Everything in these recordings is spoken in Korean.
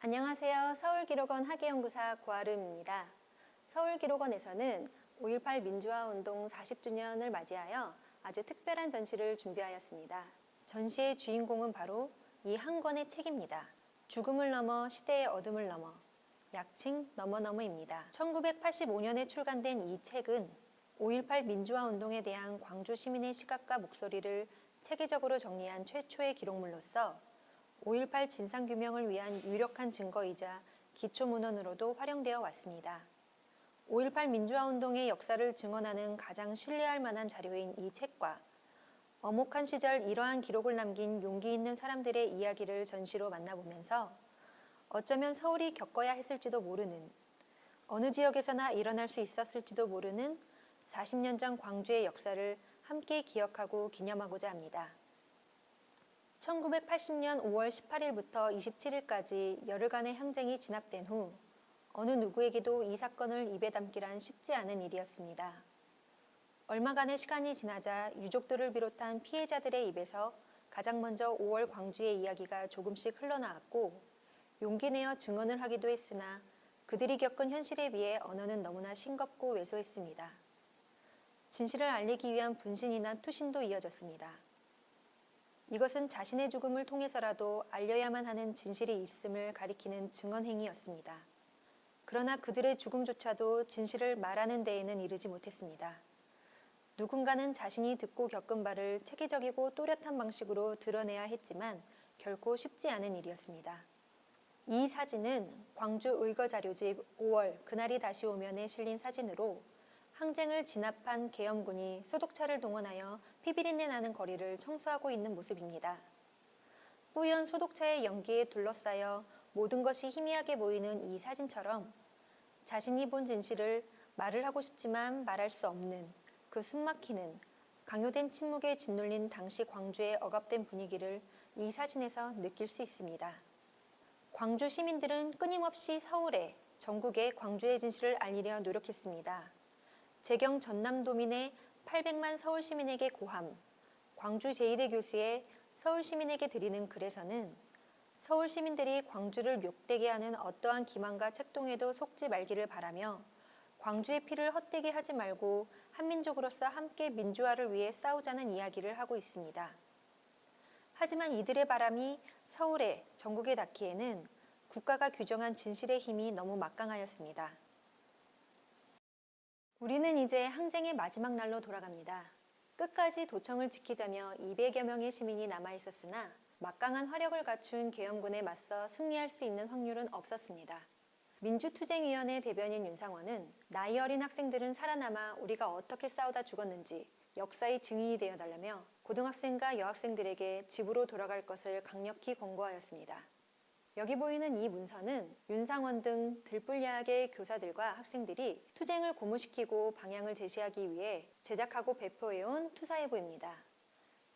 안녕하세요. 서울기록원 학예연구사 고아름입니다. 서울기록원에서는 5.18 민주화운동 40주년을 맞이하여 아주 특별한 전시를 준비하였습니다. 전시의 주인공은 바로 이 한 권의 책입니다. 죽음을 넘어 시대의 어둠을 넘어 약칭 너머너머입니다. 1985년에 출간된 이 책은 5.18 민주화운동에 대한 광주 시민의 시각과 목소리를 체계적으로 정리한 최초의 기록물로서 5.18 진상규명을 위한 유력한 증거이자 기초문헌으로도 활용되어 왔습니다. 5.18 민주화운동의 역사를 증언하는 가장 신뢰할 만한 자료인 이 책과 어목한 시절 이러한 기록을 남긴 용기 있는 사람들의 이야기를 전시로 만나보면서 어쩌면 서울이 겪어야 했을지도 모르는 어느 지역에서나 일어날 수 있었을지도 모르는 40년 전 광주의 역사를 함께 기억하고 기념하고자 합니다. 1980년 5월 18일부터 27일까지 열흘간의 항쟁이 진압된 후 어느 누구에게도 이 사건을 입에 담기란 쉽지 않은 일이었습니다. 얼마간의 시간이 지나자 유족들을 비롯한 피해자들의 입에서 가장 먼저 5월 광주의 이야기가 조금씩 흘러나왔고 용기 내어 증언을 하기도 했으나 그들이 겪은 현실에 비해 언어는 너무나 싱겁고 왜소했습니다. 진실을 알리기 위한 분신이나 투신도 이어졌습니다. 이것은 자신의 죽음을 통해서라도 알려야만 하는 진실이 있음을 가리키는 증언행위였습니다. 그러나 그들의 죽음조차도 진실을 말하는 데에는 이르지 못했습니다. 누군가는 자신이 듣고 겪은 바를 체계적이고 또렷한 방식으로 드러내야 했지만 결코 쉽지 않은 일이었습니다. 이 사진은 광주 의거자료집 5월 그날이 다시 오면에 실린 사진으로 항쟁을 진압한 계엄군이 소독차를 동원하여 피비린내 나는 거리를 청소하고 있는 모습입니다. 뿌연 소독차의 연기에 둘러싸여 모든 것이 희미하게 보이는 이 사진처럼 자신이 본 진실을 말을 하고 싶지만 말할 수 없는 그 숨막히는 강요된 침묵에 짓눌린 당시 광주의 억압된 분위기를 이 사진에서 느낄 수 있습니다. 광주 시민들은 끊임없이 서울에 전국에 광주의 진실을 알리려 노력했습니다. 재경 전남도민의 800만 서울 시민에게 고함, 광주 제1대 교수의 서울 시민에게 드리는 글에서는 서울 시민들이 광주를 욕되게 하는 어떠한 기만과 책동에도 속지 말기를 바라며 광주의 피를 헛되게 하지 말고 한민족으로서 함께 민주화를 위해 싸우자는 이야기를 하고 있습니다. 하지만 이들의 바람이 서울에 전국에 닿기에는 국가가 규정한 진실의 힘이 너무 막강하였습니다. 우리는 이제 항쟁의 마지막 날로 돌아갑니다. 끝까지 도청을 지키자며 200여 명의 시민이 남아 있었으나 막강한 화력을 갖춘 계엄군에 맞서 승리할 수 있는 확률은 없었습니다. 민주투쟁위원회 대변인 윤상원은 나이 어린 학생들은 살아남아 우리가 어떻게 싸우다 죽었는지 역사의 증인이 되어 달라며 고등학생과 여학생들에게 집으로 돌아갈 것을 강력히 권고하였습니다. 여기 보이는 이 문서는 윤상원 등 들불야학의 교사들과 학생들이 투쟁을 고무시키고 방향을 제시하기 위해 제작하고 배포해온 투사예보입니다.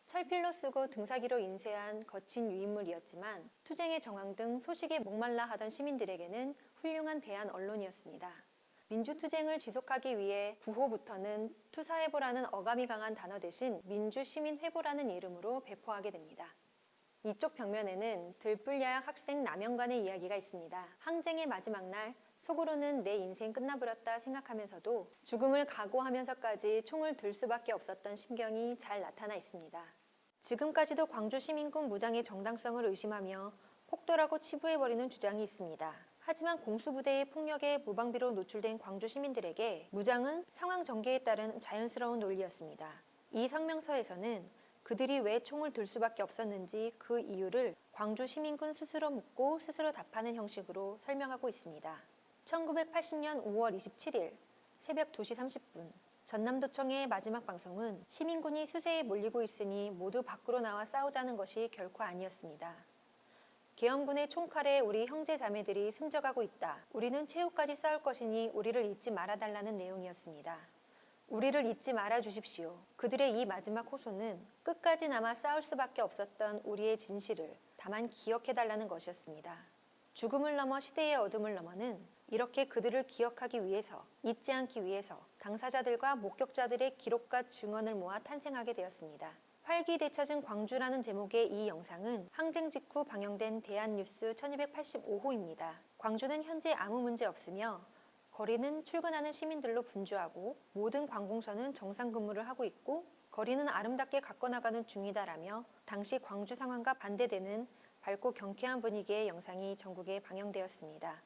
철필로 쓰고 등사기로 인쇄한 거친 유인물이었지만 투쟁의 정황 등 소식에 목말라 하던 시민들에게는 훌륭한 대안 언론이었습니다. 민주투쟁을 지속하기 위해 9호부터는 투사해보라는 어감이 강한 단어 대신 민주시민회보라는 이름으로 배포하게 됩니다. 이쪽 벽면에는 들불야학 학생 남영관의 이야기가 있습니다. 항쟁의 마지막 날 속으로는 내 인생 끝나버렸다 생각하면서도 죽음을 각오하면서까지 총을 들 수밖에 없었던 심경이 잘 나타나 있습니다. 지금까지도 광주 시민군 무장의 정당성을 의심하며 폭도라고 치부해버리는 주장이 있습니다. 하지만 공수부대의 폭력에 무방비로 노출된 광주 시민들에게 무장은 상황 전개에 따른 자연스러운 논리였습니다. 이 성명서에서는 그들이 왜 총을 들 수밖에 없었는지 그 이유를 광주 시민군 스스로 묻고 스스로 답하는 형식으로 설명하고 있습니다. 1980년 5월 27일 새벽 2시 30분 전남도청의 마지막 방송은 시민군이 수세에 몰리고 있으니 모두 밖으로 나와 싸우자는 것이 결코 아니었습니다. 계엄군의 총칼에 우리 형제 자매들이 숨져가고 있다. 우리는 최후까지 싸울 것이니 우리를 잊지 말아달라는 내용이었습니다. 우리를 잊지 말아 주십시오. 그들의 이 마지막 호소는 끝까지 남아 싸울 수밖에 없었던 우리의 진실을 다만 기억해 달라는 것이었습니다. 죽음을 넘어 시대의 어둠을 넘어는 이렇게 그들을 기억하기 위해서, 잊지 않기 위해서 당사자들과 목격자들의 기록과 증언을 모아 탄생하게 되었습니다. 활기 되찾은 광주라는 제목의 이 영상은 항쟁 직후 방영된 대한뉴스 1285호입니다. 광주는 현재 아무 문제 없으며 거리는 출근하는 시민들로 분주하고 모든 관공서는 정상 근무를 하고 있고 거리는 아름답게 가꿔나가는 중이다라며 당시 광주 상황과 반대되는 밝고 경쾌한 분위기의 영상이 전국에 방영되었습니다.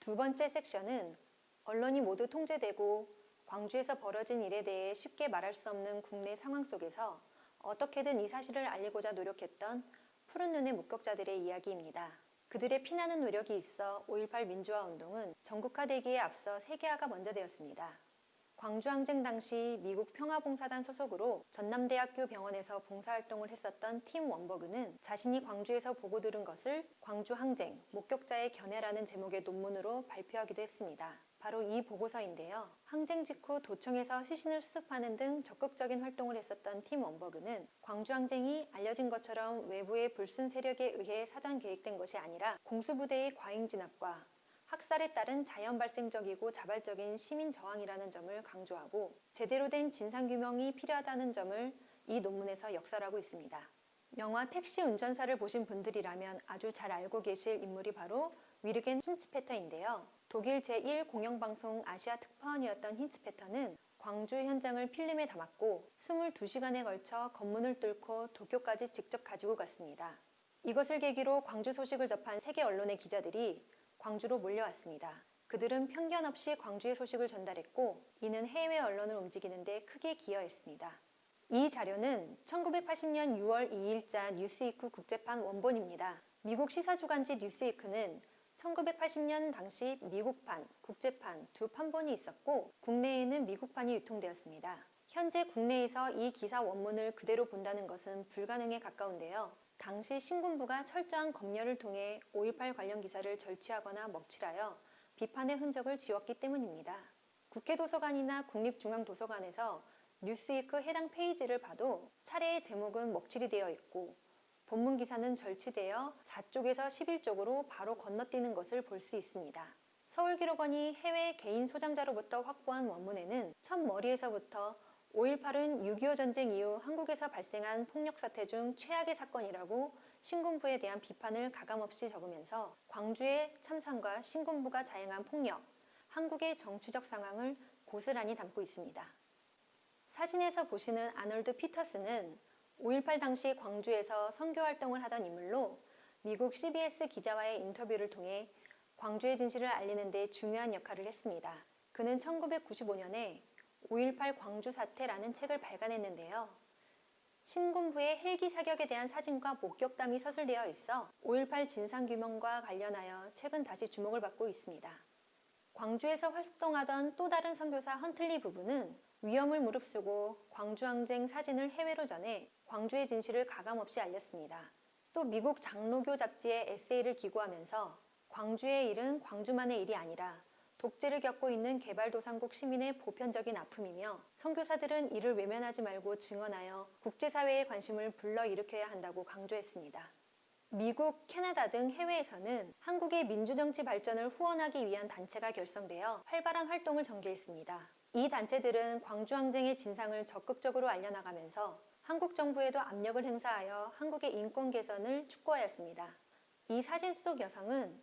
두 번째 섹션은 언론이 모두 통제되고 광주에서 벌어진 일에 대해 쉽게 말할 수 없는 국내 상황 속에서 어떻게든 이 사실을 알리고자 노력했던 푸른 눈의 목격자들의 이야기입니다. 그들의 피나는 노력이 있어 5.18 민주화 운동은 전국화되기에 앞서 세계화가 먼저 되었습니다. 광주 항쟁 당시 미국 평화봉사단 소속으로 전남대학교 병원에서 봉사활동을 했었던 팀 원버그는 자신이 광주에서 보고 들은 것을 광주 항쟁 목격자의 견해라는 제목의 논문으로 발표하기도 했습니다. 바로 이 보고서인데요. 항쟁 직후 도청에서 시신을 수습하는 등 적극적인 활동을 했었던 팀 원버그는 광주 항쟁이 알려진 것처럼 외부의 불순 세력에 의해 사전 계획된 것이 아니라 공수부대의 과잉 진압과 학살에 따른 자연 발생적이고 자발적인 시민 저항이라는 점을 강조하고 제대로 된 진상 규명이 필요하다는 점을 이 논문에서 역설하고 있습니다. 영화 택시 운전사를 보신 분들이라면 아주 잘 알고 계실 인물이 바로 위르겐 힌츠페터인데요. 독일 제1 공영방송 아시아 특파원이었던 힌츠페터는 광주 현장을 필름에 담았고 22시간에 걸쳐 검문을 뚫고 도쿄까지 직접 가지고 갔습니다. 이것을 계기로 광주 소식을 접한 세계 언론의 기자들이 광주로 몰려왔습니다. 그들은 편견 없이 광주의 소식을 전달했고 이는 해외 언론을 움직이는데 크게 기여했습니다. 이 자료는 1980년 6월 2일자 뉴스위크 국제판 원본입니다. 미국 시사주간지 뉴스위크는 1980년 당시 미국판, 국제판 두 판본이 있었고 국내에는 미국판이 유통되었습니다. 현재 국내에서 이 기사 원문을 그대로 본다는 것은 불가능에 가까운데요. 당시 신군부가 철저한 검열을 통해 5.18 관련 기사를 절취하거나 먹칠하여 비판의 흔적을 지웠기 때문입니다. 국회도서관이나 국립중앙도서관에서 뉴스위크 해당 페이지를 봐도 차례의 제목은 먹칠이 되어 있고 본문 기사는 절취되어 4쪽에서 11쪽으로 바로 건너뛰는 것을 볼 수 있습니다. 서울기록원이 해외 개인 소장자로부터 확보한 원문에는 첫 머리에서부터 5.18은 6.25 전쟁 이후 한국에서 발생한 폭력 사태 중 최악의 사건이라고 신군부에 대한 비판을 가감없이 적으면서 광주의 참상과 신군부가 자행한 폭력, 한국의 정치적 상황을 고스란히 담고 있습니다. 사진에서 보시는 아놀드 피터스는 5.18 당시 광주에서 선교 활동을 하던 인물로 미국 CBS 기자와의 인터뷰를 통해 광주의 진실을 알리는 데 중요한 역할을 했습니다. 그는 1995년에 5.18 광주 사태라는 책을 발간했는데요. 신군부의 헬기 사격에 대한 사진과 목격담이 서술되어 있어 5.18 진상규명과 관련하여 최근 다시 주목을 받고 있습니다. 광주에서 활동하던 또 다른 선교사 헌틀리 부부는 위험을 무릅쓰고 광주항쟁 사진을 해외로 전해 광주의 진실을 가감없이 알렸습니다. 또 미국 장로교 잡지에 에세이를 기고하면서 광주의 일은 광주만의 일이 아니라 독재를 겪고 있는 개발도상국 시민의 보편적인 아픔이며 선교사들은 이를 외면하지 말고 증언하여 국제사회의 관심을 불러일으켜야 한다고 강조했습니다. 미국, 캐나다 등 해외에서는 한국의 민주정치 발전을 후원하기 위한 단체가 결성되어 활발한 활동을 전개했습니다. 이 단체들은 광주항쟁의 진상을 적극적으로 알려나가면서 한국 정부에도 압력을 행사하여 한국의 인권 개선을 촉구하였습니다. 이 사진 속 여성은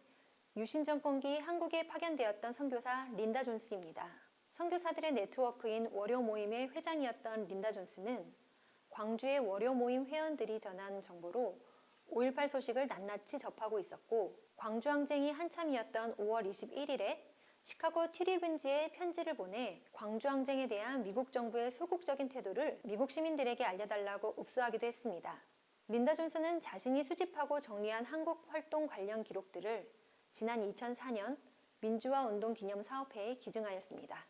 유신 정권기 한국에 파견되었던 선교사 린다 존스입니다. 선교사들의 네트워크인 월요 모임의 회장이었던 린다 존스는 광주의 월요 모임 회원들이 전한 정보로 5.18 소식을 낱낱이 접하고 있었고 광주 항쟁이 한참이었던 5월 21일에 시카고 트리븐지에 편지를 보내 광주 항쟁에 대한 미국 정부의 소극적인 태도를 미국 시민들에게 알려달라고 읍수하기도 했습니다. 린다 존스는 자신이 수집하고 정리한 한국 활동 관련 기록들을 지난 2004년 민주화 운동 기념 사업회에 기증하였습니다.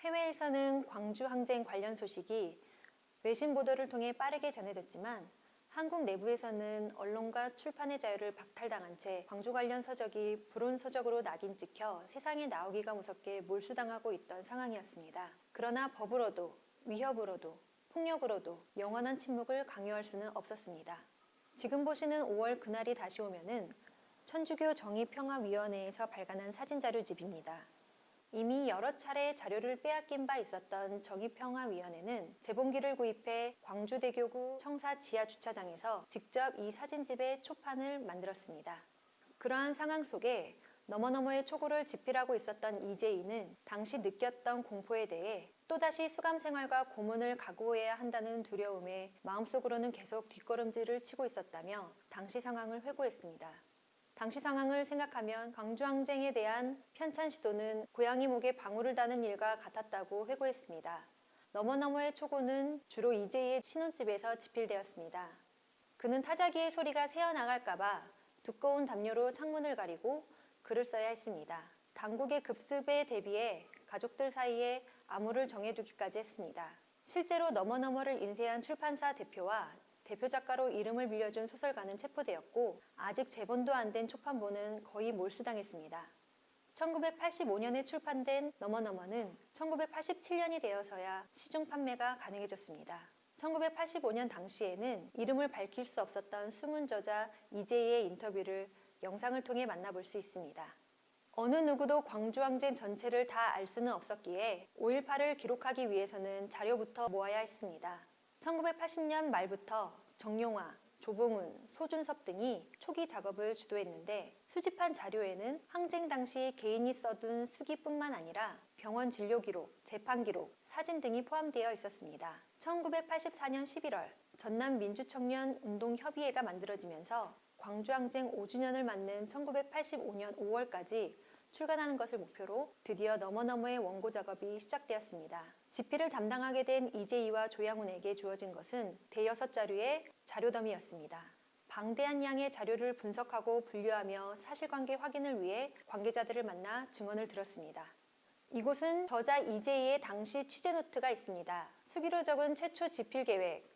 해외에서는 광주 항쟁 관련 소식이 외신 보도를 통해 빠르게 전해졌지만 한국 내부에서는 언론과 출판의 자유를 박탈당한 채 광주 관련 서적이 불온 서적으로 낙인 찍혀 세상에 나오기가 무섭게 몰수당하고 있던 상황이었습니다. 그러나 법으로도 위협으로도 폭력으로도 영원한 침묵을 강요할 수는 없었습니다. 지금 보시는 5월 그날이 다시 오면은 천주교 정의평화위원회에서 발간한 사진 자료집입니다. 이미 여러 차례 자료를 빼앗긴 바 있었던 정의평화위원회는 재봉기를 구입해 광주대교구 청사 지하 주차장에서 직접 이 사진집의 초판을 만들었습니다. 그러한 상황 속에 너머너머의 초고를 집필하고 있었던 이재희는 당시 느꼈던 공포에 대해 또다시 수감 생활과 고문을 각오해야 한다는 두려움에 마음속으로는 계속 뒷걸음질을 치고 있었다며 당시 상황을 회고했습니다. 당시 상황을 생각하면 광주항쟁에 대한 편찬 시도는 고양이 목에 방울을 다는 일과 같았다고 회고했습니다. 너머너머의 초고는 주로 이재희의 신혼집에서 집필되었습니다. 그는 타자기의 소리가 새어나갈까봐 두꺼운 담요로 창문을 가리고 글을 써야 했습니다. 당국의 급습에 대비해 가족들 사이에 암호를 정해두기까지 했습니다. 실제로 너머너머를 인쇄한 출판사 대표와 대표 작가로 이름을 빌려준 소설가는 체포되었고 아직 재본도 안 된 초판본은 거의 몰수당했습니다. 1985년에 출판된 너머너머는 1987년이 되어서야 시중 판매가 가능해졌습니다. 1985년 당시에는 이름을 밝힐 수 없었던 숨은 저자 이재희의 인터뷰를 영상을 통해 만나볼 수 있습니다. 어느 누구도 광주항쟁 전체를 다 알 수는 없었기에 5.18을 기록하기 위해서는 자료부터 모아야 했습니다. 1980년 말부터 정용화, 조봉훈, 소준섭 등이 초기 작업을 주도했는데 수집한 자료에는 항쟁 당시 개인이 써둔 수기뿐만 아니라 병원 진료 기록, 재판 기록, 사진 등이 포함되어 있었습니다. 1984년 11월 전남 민주청년 운동협의회가 만들어지면서 광주항쟁 5주년을 맞는 1985년 5월까지 출간하는 것을 목표로 드디어 너머너머의 원고 작업이 시작되었습니다. 집필을 담당하게 된 이재희와 조양훈에게 주어진 것은 대여섯 자료의 자료더미였습니다. 방대한 양의 자료를 분석하고 분류하며 사실관계 확인을 위해 관계자들을 만나 증언을 들었습니다. 이곳은 저자 이재희의 당시 취재 노트가 있습니다. 수기로 적은 최초 집필 계획,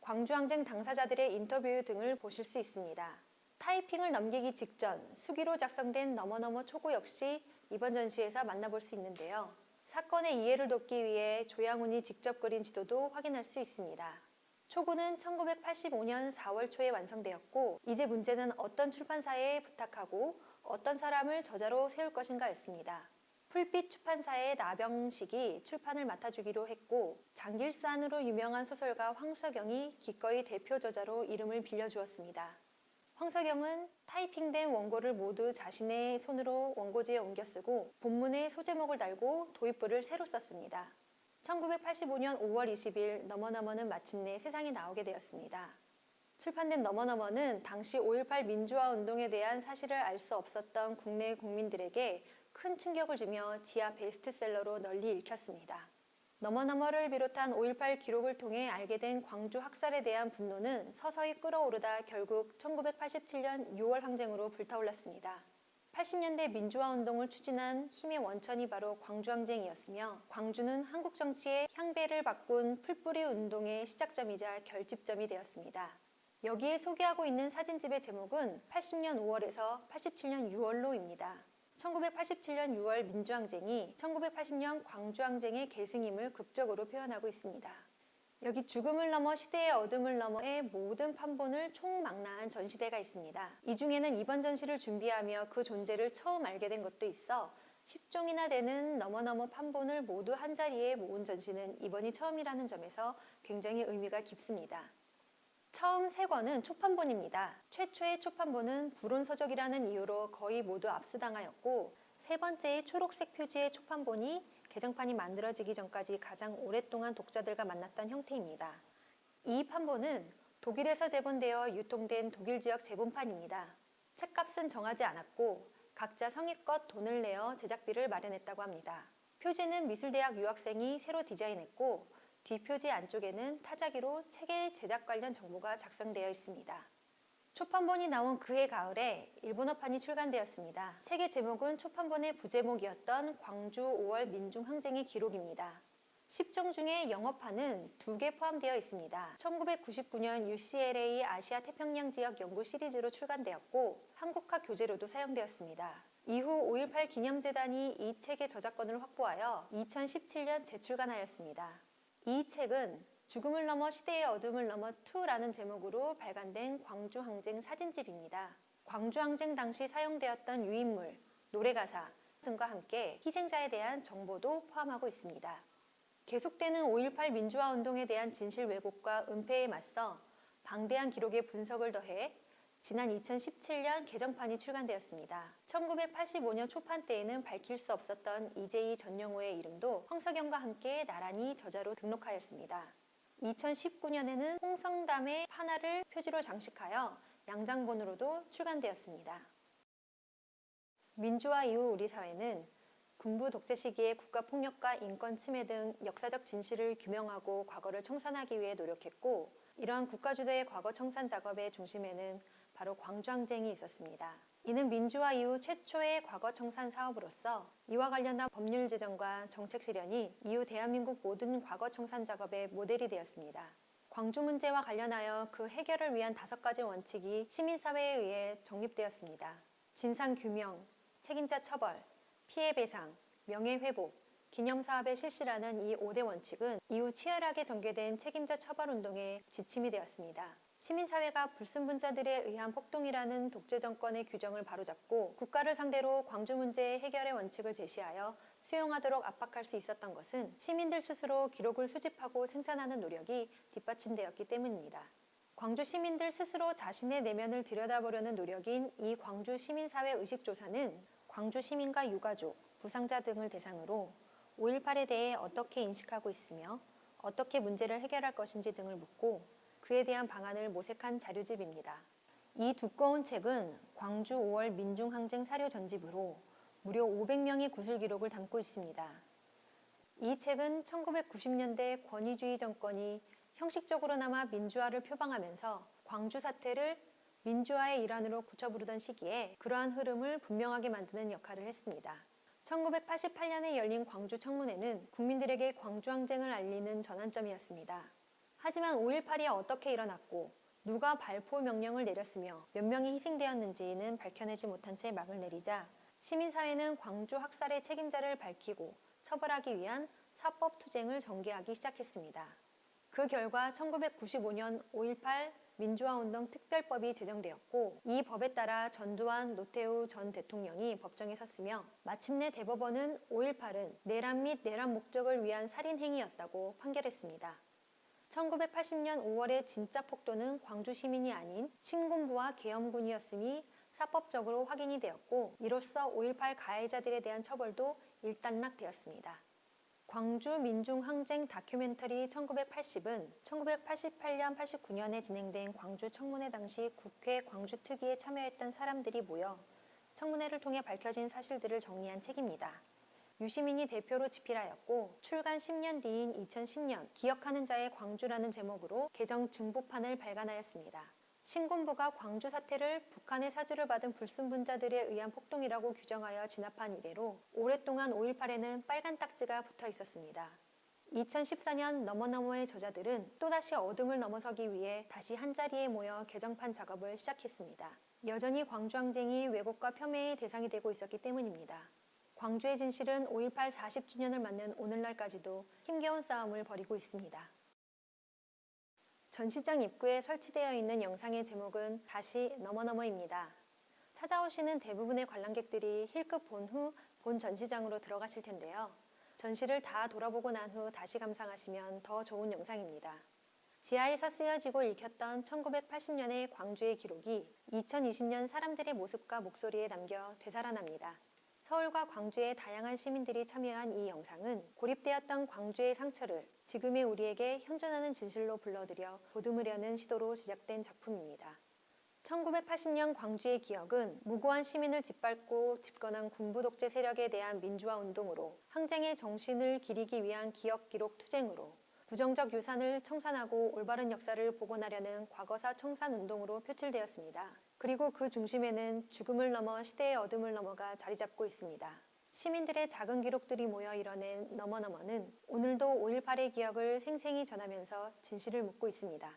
광주항쟁 당사자들의 인터뷰 등을 보실 수 있습니다. 타이핑을 넘기기 직전 수기로 작성된 너머너머 초고 역시 이번 전시에서 만나볼 수 있는데요. 사건의 이해를 돕기 위해 조양훈이 직접 그린 지도도 확인할 수 있습니다. 초고는 1985년 4월 초에 완성되었고 이제 문제는 어떤 출판사에 부탁하고 어떤 사람을 저자로 세울 것인가였습니다. 풀빛 출판사의 나병식이 출판을 맡아주기로 했고 장길산으로 유명한 소설가 황석영이 기꺼이 대표 저자로 이름을 빌려주었습니다. 황석영은 타이핑된 원고를 모두 자신의 손으로 원고지에 옮겨 쓰고 본문에 소제목을 달고 도입부를 새로 썼습니다. 1985년 5월 20일 너머너머는 마침내 세상에 나오게 되었습니다. 출판된 너머너머는 당시 5.18 민주화 운동에 대한 사실을 알 수 없었던 국내 국민들에게 큰 충격을 주며 지하 베스트셀러로 널리 읽혔습니다. 너머너머를 비롯한 5.18 기록을 통해 알게 된 광주 학살에 대한 분노는 서서히 끓어오르다 결국 1987년 6월 항쟁으로 불타올랐습니다. 80년대 민주화 운동을 추진한 힘의 원천이 바로 광주항쟁이었으며 광주는 한국 정치의 향배를 바꾼 풀뿌리 운동의 시작점이자 결집점이 되었습니다. 여기에 소개하고 있는 사진집의 제목은 80년 5월에서 87년 6월로입니다. 1987년 6월 민주항쟁이 1980년 광주항쟁의 계승임을 극적으로 표현하고 있습니다. 여기 죽음을 넘어 시대의 어둠을 넘어의 모든 판본을 총망라한 전시대가 있습니다. 이 중에는 이번 전시를 준비하며 그 존재를 처음 알게 된 것도 있어 10종이나 되는 너머너머 판본을 모두 한자리에 모은 전시는 이번이 처음이라는 점에서 굉장히 의미가 깊습니다. 처음 세 권은 초판본입니다. 최초의 초판본은 불온서적이라는 이유로 거의 모두 압수당하였고 세 번째의 초록색 표지의 초판본이 개정판이 만들어지기 전까지 가장 오랫동안 독자들과 만났던 형태입니다. 이 판본은 독일에서 제본되어 유통된 독일 지역 제본판입니다. 책값은 정하지 않았고 각자 성의껏 돈을 내어 제작비를 마련했다고 합니다. 표지는 미술대학 유학생이 새로 디자인했고 뒷표지 안쪽에는 타자기로 책의 제작 관련 정보가 작성되어 있습니다. 초판본이 나온 그해 가을에 일본어판이 출간되었습니다. 책의 제목은 초판본의 부제목이었던 광주 5월 민중항쟁의 기록입니다. 10종 중에 영어판은 두개 포함되어 있습니다. 1999년 UCLA 아시아 태평양 지역 연구 시리즈로 출간되었고 한국화 교재로도 사용되었습니다. 이후 5.18 기념재단이 이 책의 저작권을 확보하여 2017년 재출간하였습니다. 이 책은 죽음을 넘어 시대의 어둠을 넘어 2라는 제목으로 발간된 광주항쟁 사진집입니다. 광주항쟁 당시 사용되었던 유인물, 노래가사, 등과 함께 희생자에 대한 정보도 포함하고 있습니다. 계속되는 5.18 민주화 운동에 대한 진실 왜곡과 은폐에 맞서 방대한 기록의 분석을 더해 지난 2017년 개정판이 출간되었습니다. 1985년 초판 때에는 밝힐 수 없었던 이재희 전영호의 이름도 황석영과 함께 나란히 저자로 등록하였습니다. 2019년에는 홍성담의 판화를 표지로 장식하여 양장본으로도 출간되었습니다. 민주화 이후 우리 사회는 군부 독재 시기의 국가 폭력과 인권 침해 등 역사적 진실을 규명하고 과거를 청산하기 위해 노력했고 이러한 국가주도의 과거 청산 작업의 중심에는 바로 광주항쟁이 있었습니다. 이는 민주화 이후 최초의 과거 청산 사업으로서 이와 관련한 법률 제정과 정책 실현이 이후 대한민국 모든 과거 청산 작업의 모델이 되었습니다. 광주 문제와 관련하여 그 해결을 위한 다섯 가지 원칙이 시민사회에 의해 정립되었습니다. 진상 규명, 책임자 처벌, 피해 배상, 명예 회복, 기념 사업의 실시라는 이 5대 원칙은 이후 치열하게 전개된 책임자 처벌 운동의 지침이 되었습니다. 시민사회가 불순분자들에 의한 폭동이라는 독재 정권의 규정을 바로잡고 국가를 상대로 광주 문제의 해결의 원칙을 제시하여 수용하도록 압박할 수 있었던 것은 시민들 스스로 기록을 수집하고 생산하는 노력이 뒷받침되었기 때문입니다. 광주 시민들 스스로 자신의 내면을 들여다보려는 노력인 이 광주 시민사회 의식조사는 광주 시민과 유가족, 부상자 등을 대상으로 5.18에 대해 어떻게 인식하고 있으며 어떻게 문제를 해결할 것인지 등을 묻고 그에 대한 방안을 모색한 자료집입니다. 이 두꺼운 책은 광주 5월 민중항쟁 사료 전집으로 무려 500명의 구술 기록을 담고 있습니다. 이 책은 1990년대 권위주의 정권이 형식적으로나마 민주화를 표방하면서 광주 사태를 민주화의 일환으로 굳혀부르던 시기에 그러한 흐름을 분명하게 만드는 역할을 했습니다. 1988년에 열린 광주 청문회는 국민들에게 광주 항쟁을 알리는 전환점이었습니다. 하지만 5.18이 어떻게 일어났고 누가 발포 명령을 내렸으며 몇 명이 희생되었는지는 밝혀내지 못한 채 막을 내리자 시민사회는 광주 학살의 책임자를 밝히고 처벌하기 위한 사법 투쟁을 전개하기 시작했습니다. 그 결과 1995년 5.18 민주화운동 특별법이 제정되었고 이 법에 따라 전두환 노태우 전 대통령이 법정에 섰으며 마침내 대법원은 5.18은 내란 및 내란 목적을 위한 살인 행위였다고 판결했습니다. 1980년 5월의 진짜 폭도는 광주 시민이 아닌 신군부와 계엄군이었음이 사법적으로 확인이 되었고 이로써 5.18 가해자들에 대한 처벌도 일단락되었습니다. 광주 민중 항쟁 다큐멘터리 1980은 1988년 89년에 진행된 광주 청문회 당시 국회 광주 특위에 참여했던 사람들이 모여 청문회를 통해 밝혀진 사실들을 정리한 책입니다. 유시민이 대표로 집필하였고 출간 10년 뒤인 2010년 기억하는 자의 광주라는 제목으로 개정 증보판을 발간하였습니다. 신군부가 광주 사태를 북한의 사주를 받은 불순분자들에 의한 폭동이라고 규정하여 진압한 이래로 오랫동안 5.18에는 빨간 딱지가 붙어 있었습니다. 2014년 너머너머의 저자들은 또다시 어둠을 넘어서기 위해 다시 한자리에 모여 개정판 작업을 시작했습니다. 여전히 광주항쟁이 왜곡과 폄훼의 대상이 되고 있었기 때문입니다. 광주의 진실은 5.18 40주년을 맞는 오늘날까지도 힘겨운 싸움을 벌이고 있습니다. 전시장 입구에 설치되어 있는 영상의 제목은 다시 너머너머입니다. 찾아오시는 대부분의 관람객들이 힐끗 본 후 본 전시장으로 들어가실 텐데요. 전시를 다 돌아보고 난 후 다시 감상하시면 더 좋은 영상입니다. 지하에서 쓰여지고 읽혔던 1980년의 광주의 기록이 2020년 사람들의 모습과 목소리에 담겨 되살아납니다. 서울과 광주의 다양한 시민들이 참여한 이 영상은 고립되었던 광주의 상처를 지금의 우리에게 현존하는 진실로 불러들여 보듬으려는 시도로 시작된 작품입니다. 1980년 광주의 기억은 무고한 시민을 짓밟고 집권한 군부 독재 세력에 대한 민주화 운동으로 항쟁의 정신을 기리기 위한 기억 기록 투쟁으로 부정적 유산을 청산하고 올바른 역사를 복원하려는 과거사 청산 운동으로 표출되었습니다. 그리고 그 중심에는 죽음을 넘어 시대의 어둠을 넘어가 자리 잡고 있습니다. 시민들의 작은 기록들이 모여 이뤄낸 너머너머는 오늘도 5.18의 기억을 생생히 전하면서 진실을 묻고 있습니다.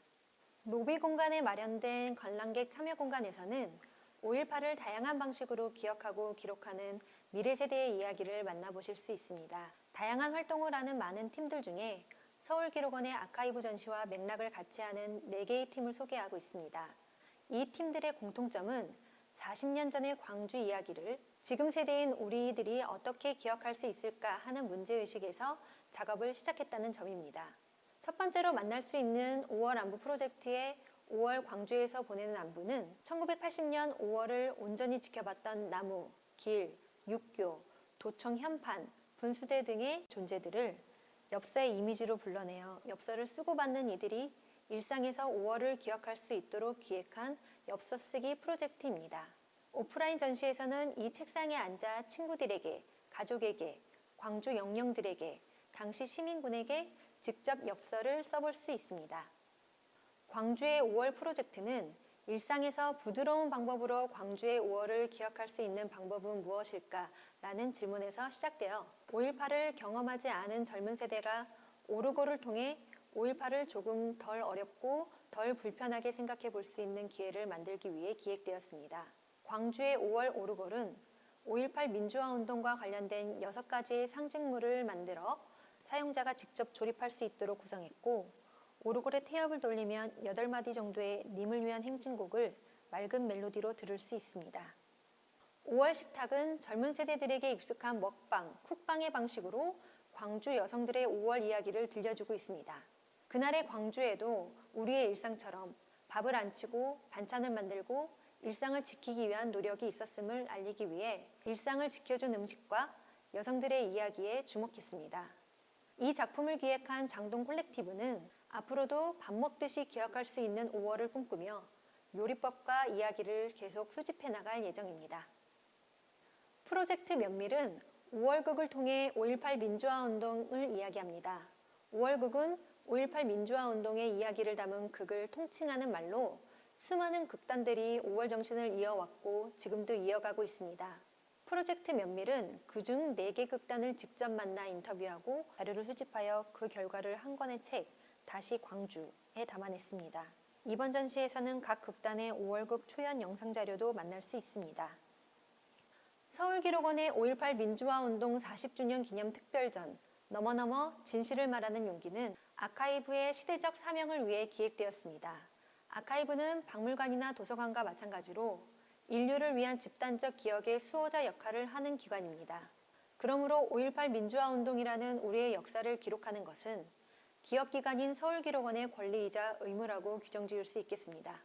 로비 공간에 마련된 관람객 참여 공간에서는 5.18을 다양한 방식으로 기억하고 기록하는 미래 세대의 이야기를 만나보실 수 있습니다. 다양한 활동을 하는 많은 팀들 중에 서울기록원의 아카이브 전시와 맥락을 같이 하는 4개의 팀을 소개하고 있습니다. 이 팀들의 공통점은 40년 전의 광주 이야기를 지금 세대인 우리들이 어떻게 기억할 수 있을까 하는 문제의식에서 작업을 시작했다는 점입니다. 첫 번째로 만날 수 있는 5월 안부 프로젝트의 5월 광주에서 보내는 안부는 1980년 5월을 온전히 지켜봤던 나무, 길, 육교, 도청 현판, 분수대 등의 존재들을 엽서의 이미지로 불러내어 엽서를 쓰고 받는 이들이 일상에서 5월을 기억할 수 있도록 기획한 엽서 쓰기 프로젝트입니다. 오프라인 전시에서는 이 책상에 앉아 친구들에게, 가족에게, 광주 영령들에게, 당시 시민군에게 직접 엽서를 써볼 수 있습니다. 광주의 5월 프로젝트는 일상에서 부드러운 방법으로 광주의 5월을 기억할 수 있는 방법은 무엇일까? 라는 질문에서 시작되어 5.18을 경험하지 않은 젊은 세대가 오르고를 통해 5.18을 조금 덜 어렵고 덜 불편하게 생각해 볼 수 있는 기회를 만들기 위해 기획되었습니다. 광주의 5월 오르골은 5.18 민주화 운동과 관련된 6가지의 상징물을 만들어 사용자가 직접 조립할 수 있도록 구성했고 오르골의 태엽을 돌리면 8마디 정도의 님을 위한 행진곡을 맑은 멜로디로 들을 수 있습니다. 5월 식탁은 젊은 세대들에게 익숙한 먹방, 쿡방의 방식으로 광주 여성들의 5월 이야기를 들려주고 있습니다. 그날의 광주에도 우리의 일상처럼 밥을 안 치고 반찬을 만들고 일상을 지키기 위한 노력이 있었음을 알리기 위해 일상을 지켜준 음식과 여성들의 이야기에 주목했습니다. 이 작품을 기획한 장동 콜렉티브는 앞으로도 밥 먹듯이 기억할 수 있는 5월을 꿈꾸며 요리법과 이야기를 계속 수집해 나갈 예정입니다. 프로젝트 면밀은 5월극을 통해 5.18 민주화 운동을 이야기합니다. 5월극은 5.18 민주화 운동의 이야기를 담은 극을 통칭하는 말로 수많은 극단들이 5월 정신을 이어왔고 지금도 이어가고 있습니다. 프로젝트 면밀은 그중 4개 극단을 직접 만나 인터뷰하고 자료를 수집하여 그 결과를 한 권의 책, 다시 광주에 담아냈습니다. 이번 전시에서는 각 극단의 5월극 초연 영상 자료도 만날 수 있습니다. 서울기록원의 5.18 민주화 운동 40주년 기념 특별전 너머너머 진실을 말하는 용기는 아카이브의 시대적 사명을 위해 기획되었습니다. 아카이브는 박물관이나 도서관과 마찬가지로 인류를 위한 집단적 기억의 수호자 역할을 하는 기관입니다. 그러므로 5.18 민주화 운동이라는 우리의 역사를 기록하는 것은 기업기관인 서울기록원의 권리이자 의무라고 규정 지을 수 있겠습니다.